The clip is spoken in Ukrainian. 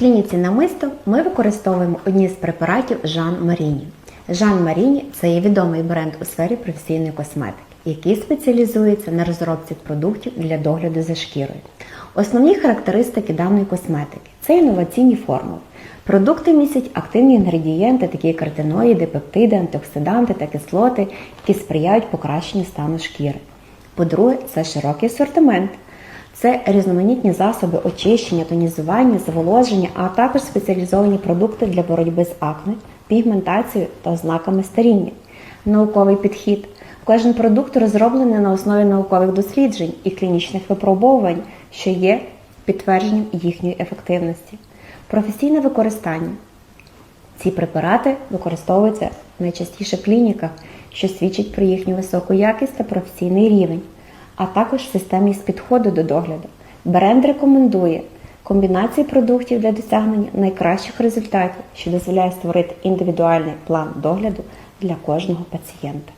клініці намисто ми використовуємо одні з препаратів Жан Маріні. Жан Маріні це є відомий бренд у сфері професійної косметики, який спеціалізується на розробці продуктів для догляду за шкірою. Основні характеристики даної косметики це інноваційні формули. Продукти містять активні інгредієнти, такі як каротиноїди, пептиди, антиоксиданти та кислоти, які сприяють покращенню стану шкіри. По-друге, це широкий асортимент. Це різноманітні засоби очищення, тонізування, зволоження, а також спеціалізовані продукти для боротьби з акне, пігментацією та ознаками старіння. Науковий підхід. Кожен продукт розроблений на основі наукових досліджень і клінічних випробовувань, що є підтвердженням їхньої ефективності. Професійне використання. Ці препарати використовуються найчастіше в клініках, що свідчить про їхню високу якість та професійний рівень, а також системність підходу до догляду. Бренд рекомендує комбінації продуктів для досягнення найкращих результатів, що дозволяє створити індивідуальний план догляду для кожного пацієнта.